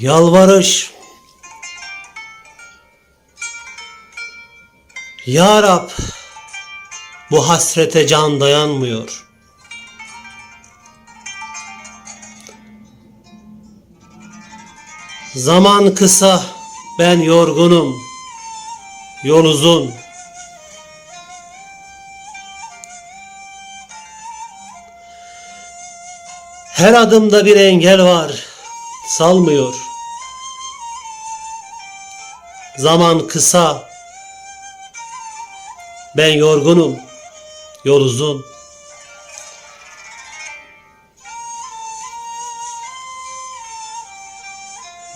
Yalvarış. Ya Rab, bu hasrete can dayanmıyor. Zaman kısa, ben yorgunum. Yol uzun. Her adımda bir engel var. Salmıyor. Zaman kısa. Ben yorgunum. Yol uzun.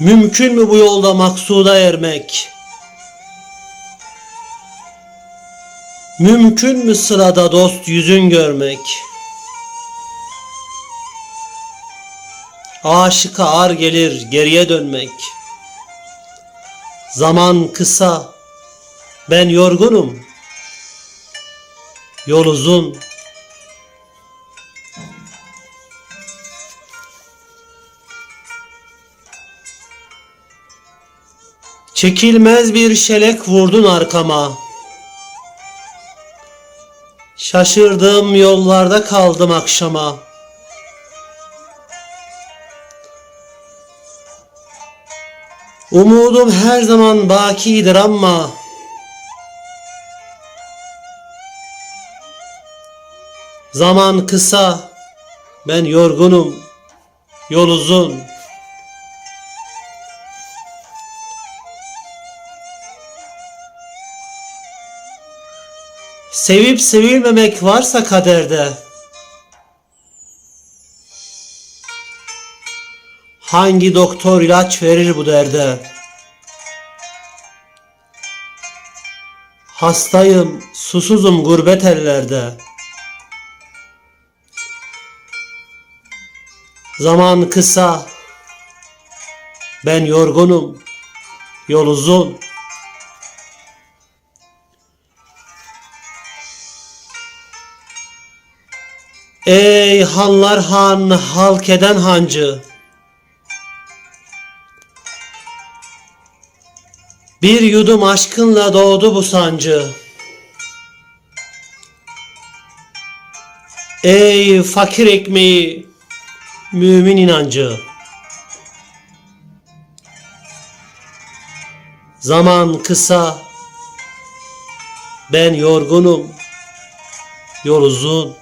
Mümkün mü bu yolda maksuda ermek? Mümkün mü sırada dost yüzün görmek? Aşıka ar gelir geriye dönmek. Zaman kısa, ben yorgunum. Yol uzun. Çekilmez bir şelek vurdun arkama. Şaşırdığım yollarda kaldım akşama. Umudum her zaman bakidir ama Zaman kısa, ben yorgunum, yol uzun. Sevip sevilmemek varsa kaderde Hangi doktor ilaç verir bu derde? Hastayım, susuzum gurbet ellerde. Zaman kısa, ben yorgunum, yol uzun. Ey hanlar han, halk eden hancı. Bir yudum aşkınla doğdu bu sancı. Ey fakir ekmeği, mümin inancı. Zaman kısa, ben yorgunum, yol uzun.